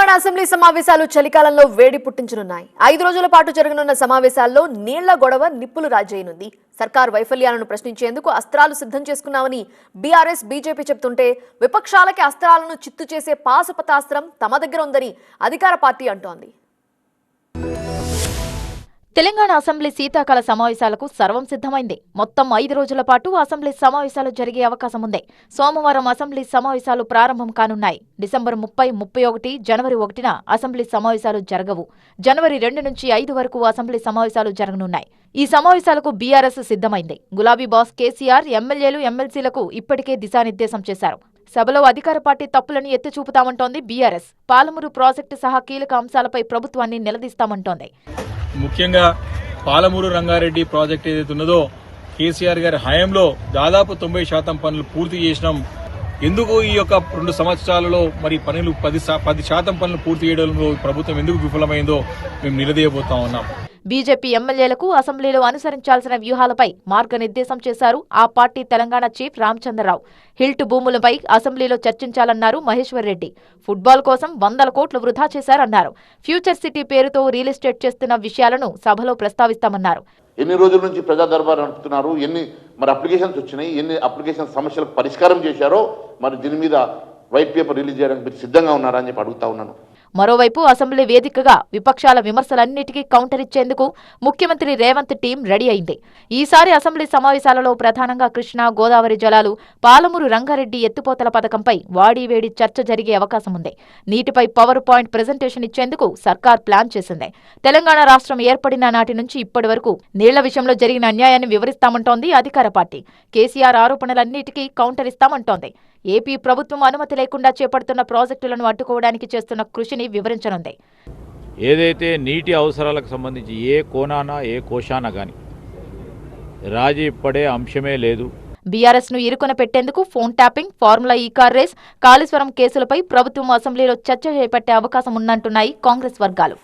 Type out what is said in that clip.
Telangana assembly సమావేశాలు చలికాలంలో వేడి పుట్టించనున్నాయి. ఐదు రోజుల పాటు జరగనున్న సమావేశాల్లో నీళ్ళ గొడవ నిప్పులు రాజయ్యనుంది సర్కార్ వైఫల్యాలను ప్రశ్నించేందుకు అస్త్రాలు సిద్ధం చేసుకున్నామని బీఆర్ఎస్ బీజేపీ చెబుతుంటే విపక్షాలకి అస్త్రాలను చిత్తు చేసే పాశుపతాస్త్రం తమ దగ్గర ఉందని అధికార పార్టీ అంటోంది. తెలంగాణ అసెంబ్లీ శీతాకాల సమావేశాలకు సర్వం సిద్ధమైంది. మొత్తం ఐదు రోజుల పాటు అసెంబ్లీ సమావేశాలు జరిగే అవకాశం ఉంది. సోమవారం అసెంబ్లీ సమావేశాలు ప్రారంభం కానున్నాయి. డిసెంబర్ ముప్పై ముప్పై ఒకటి జనవరి ఒకటిన అసెంబ్లీ సమావేశాలు జరగవు. జనవరి రెండు నుంచి ఐదు వరకు అసెంబ్లీ సమావేశాలు జరగనున్నాయి. ఈ సమావేశాలకు బీఆర్ఎస్ సిద్ధమైంది. గులాబీ బాస్ కేసీఆర్ ఎమ్మెల్యేలు ఎమ్మెల్సీలకు ఇప్పటికే దిశానిర్దేశం చేశారు. సభలో అధికార పార్టీ తప్పులను ఎత్తి చూపుతామంటోంది బీఆర్ఎస్. పాలమూరు ప్రాజెక్టు సహా కీలక అంశాలపై ప్రభుత్వాన్ని నిలదీస్తామంటోంది. ముఖ్యంగా పాలమూరు రంగారెడ్డి ప్రాజెక్ట్ ఏదైతే ఉన్నదో కేసీఆర్ గారి హయాంలో దాదాపు తొంభై శాతం పనులు పూర్తి చేసినాం. ఎందుకు ఈ యొక్క రెండు సంవత్సరాలలో మరి పనులు పది పది శాతం పనులు పూర్తి చేయడంలో ప్రభుత్వం ఎందుకు విఫలమైందో మేము నిలదీయబోతా ఉన్నాం. బీజేపీ ఎమ్మెల్యేలకు అసెంబ్లీలో అనుసరించాల్సిన వ్యూహాలపై మార్గనిర్దేశం చేశారు ఆ party Telangana chief Ramachandrarao. HILT భూములపై అసెంబ్లీలో చర్చించాలన్నారు మహేశ్వర్ రెడ్డి. ఫుట్బాల్ కోసం వందల కోట్లు వృధా చేశారన్నారు. ఫ్యూచర్ సిటీ పేరుతో రియల్ ఎస్టేట్ చేస్తున్న విషయాలను సభలో ప్రస్తావిస్తామన్నారు. ఎన్ని రోజుల నుంచి ప్రజా దర్బార్ నడుపుతున్నారు? ఎన్ని మరి అప్లికేషన్స్ వచ్చినాయి? ఎన్ని అప్లికేషన్ సమస్యలకు పరిష్కారం చేశారో మరి దీని మీద వైట్ పేపర్ రిలీజ్ చేయడానికి మీరు సిద్ధంగా ఉన్నారా అని చెప్పి అడుగుతా ఉన్నాను. మరోవైపు అసెంబ్లీ వేదికగా విపక్షాల విమర్శలన్నిటికీ కౌంటర్ ఇచ్చేందుకు ముఖ్యమంత్రి రేవంత్ టీం రెడీ అయింది. ఈసారి అసెంబ్లీ సమావేశాలలో ప్రధానంగా కృష్ణా గోదావరి జలాలు పాలమూరు రంగారెడ్డి ఎత్తుపోతల పథకంపై వాడీవేడి చర్చ జరిగే అవకాశం ఉంది. నీటిపై పవర్ పాయింట్ ప్రెజెంటేషన్ ఇచ్చేందుకు సర్కార్ ప్లాన్ చేసింది. తెలంగాణ రాష్ట్రం ఏర్పడిన నాటి నుంచి ఇప్పటి వరకు నీళ్ళ విషయంలో జరిగిన అన్యాయాన్ని వివరిస్తామంటోంది అధికార పార్టీ. కేసీఆర్ ఆరోపణలన్నిటికీ కౌంటర్ ఇస్తామంటోంది. ఏపీ ప్రభుత్వం అనుమతి లేకుండా చేపడుతున్న ప్రాజెక్టులను అడ్డుకోవడానికి చేస్తున్న కృషిని వివరించనుంది. ఏదైతే నీటి అవసరాలకు సంబంధించి ఏ కోనాన ఏ కోశాన కానీ రాజీ పడే అంశమే లేదు. బీఆర్ఎస్ను ఇరుకున పెట్టేందుకు phone tapping formula E car race Kaleshwaram కేసులపై ప్రభుత్వం అసెంబ్లీలో చర్చ చేపట్టే అవకాశం ఉందంటున్నాయి కాంగ్రెస్ వర్గాలు.